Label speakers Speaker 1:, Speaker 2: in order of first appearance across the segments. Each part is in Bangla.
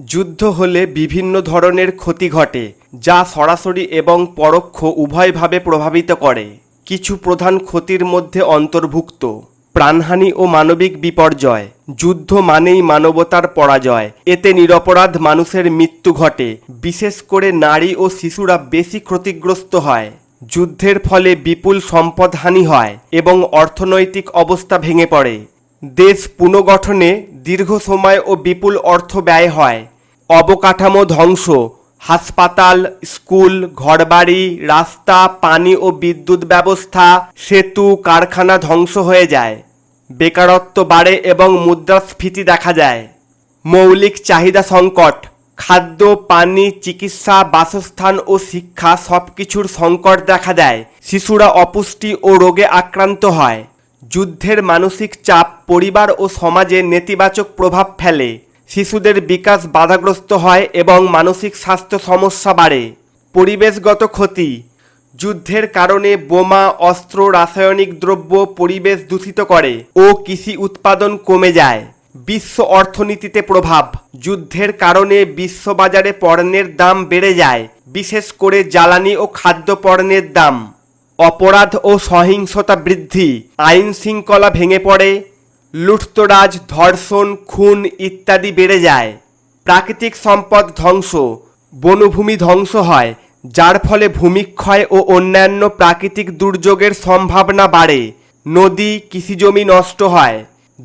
Speaker 1: যুদ্ধ হলে বিভিন্ন ধরনের ক্ষতি ঘটে, যা সরাসরি এবং পরোক্ষ উভয়ভাবে প্রভাবিত করে। কিছু প্রধান ক্ষতির মধ্যে অন্তর্ভুক্ত, প্রাণহানি ও মানবিক বিপর্যয়। যুদ্ধ মানেই মানবতার পরাজয়। এতে নিরপরাধ মানুষের মৃত্যু ঘটে, বিশেষ করে নারী ও শিশুরা বেশি ক্ষতিগ্রস্ত হয়। যুদ্ধের ফলে বিপুল সম্পদহানি হয় এবং অর্থনৈতিক অবস্থা ভেঙে পড়ে। দেশ পুনর্গঠনে দীর্ঘ সময় ও বিপুল অর্থ ব্যয় হয়। অবকাঠামো ধ্বংস, হাসপাতাল, স্কুল, ঘরবাড়ি, রাস্তা, পানি ও বিদ্যুৎ ব্যবস্থা, সেতু, কারখানা ধ্বংস হয়ে যায়। বেকারত্ব বাড়ে এবং মুদ্রাস্ফীতি দেখা যায়। মৌলিক চাহিদা সংকট, খাদ্য, পানি, চিকিৎসা, বাসস্থান ও শিক্ষা সব কিছুর সংকট দেখা দেয়। শিশুরা অপুষ্টি ও রোগে আক্রান্ত হয়। যুদ্ধের মানসিক চাপ পরিবার ও সমাজে নেতিবাচক প্রভাব ফেলে। শিশুদের বিকাশ বাধাগ্রস্ত হয় এবং মানসিক স্বাস্থ্য সমস্যা বাড়ে। পরিবেশগত ক্ষতি। যুদ্ধের কারণে বোমা, অস্ত্র, রাসায়নিক দ্রব্য পরিবেশ দূষিত করে ও কৃষি উৎপাদন কমে যায়। বিশ্ব অর্থনীতিতে প্রভাব। যুদ্ধের কারণে বিশ্ববাজারে পণ্যের দাম বেড়ে যায়। বিশেষ করে জ্বালানি ও খাদ্য পণ্যের দাম। অপরাধ ও সহিংসতা বৃদ্ধি, আইন শৃঙ্খলা ভেঙে পড়ে লুঠতরাজ ধর্ষণ, খুন ইত্যাদি বেড়ে যায়। প্রাকৃতিক সম্পদ ধ্বংস, বনভূমি ধ্বংস হয়, যার ফলে ভূমিক্ষয় ও অন্যান্য প্রাকৃতিক দুর্যোগের সম্ভাবনা বাড়ে, নদী, কৃষিজমি নষ্ট হয়,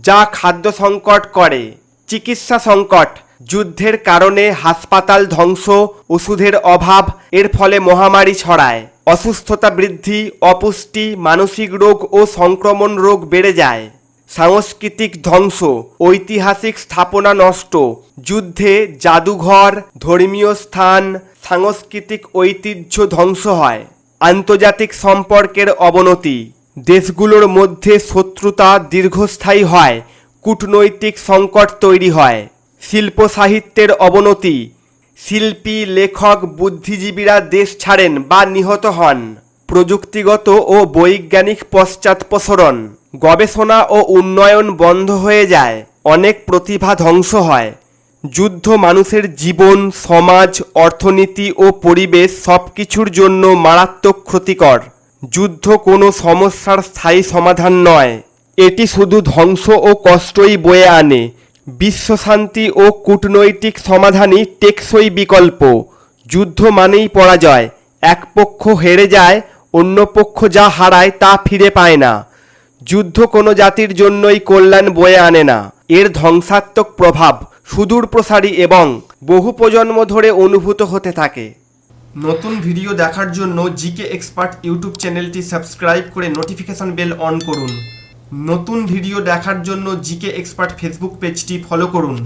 Speaker 1: যা খাদ্য সংকট করে, চিকিৎসা সংকট, যুদ্ধের কারণে হাসপাতাল ধ্বংস, ওষুধের অভাব, এর ফলে মহামারী ছড়ায়। অসুস্থতা বৃদ্ধি, অপুষ্টি, মানসিক রোগ ও সংক্রমণ রোগ বেড়ে যায়। সাংস্কৃতিক ধ্বংস, ঐতিহাসিক স্থাপনা নষ্ট, যুদ্ধে জাদুঘর, ধর্মীয় স্থান, সাংস্কৃতিক ঐতিহ্য ধ্বংস হয়। আন্তর্জাতিক সম্পর্কের অবনতি, দেশগুলোর মধ্যে শত্রুতা দীর্ঘস্থায়ী হয়, কূটনৈতিক সংকট তৈরি হয়। শিল্প সাহিত্যের অবনতি শিল্পী, লেখক, বুদ্ধিজীবীরা দেশ ছাড়েন বা নিহত হন। প্রযুক্তিগত ও বৈজ্ঞানিক পশ্চাৎপসরণ গবেষণা ও উন্নয়ন বন্ধ হয়ে যায়। অনেক প্রতিভা ধ্বংস হয়। যুদ্ধ মানুষের জীবন, সমাজ, অর্থনীতি ও পরিবেশ সব কিছুর জন্য মারাত্মক ক্ষতিকর। যুদ্ধ কোনো সমস্যার স্থায়ী সমাধান নয়। এটি শুধু ধ্বংস ও কষ্টই বয়ে আনে। বিশ্বশান্তি ও কূটনৈতিক সমাধানই টেকসই বিকল্প। যুদ্ধ মানেই পরাজয়। এক পক্ষ হেরে যায়, অন্য পক্ষ যা হারায় তা ফিরে পায় না। যুদ্ধ কোনো জাতির জন্যই কল্যাণ বয়ে আনে না। এর ধ্বংসাত্মক প্রভাব সুদূর প্রসারী এবং বহু প্রজন্ম ধরে অনুভূত হতে থাকে। নতুন ভিডিও দেখার জন্য জিকে এক্সপার্ট ইউটিউব চ্যানেলটি সাবস্ক্রাইব করে নোটিফিকেশন বেল অন করুন। নতুন ভিডিও দেখার জন্য জিকে এক্সপার্ট ফেসবুক পেজটি ফলো করুন।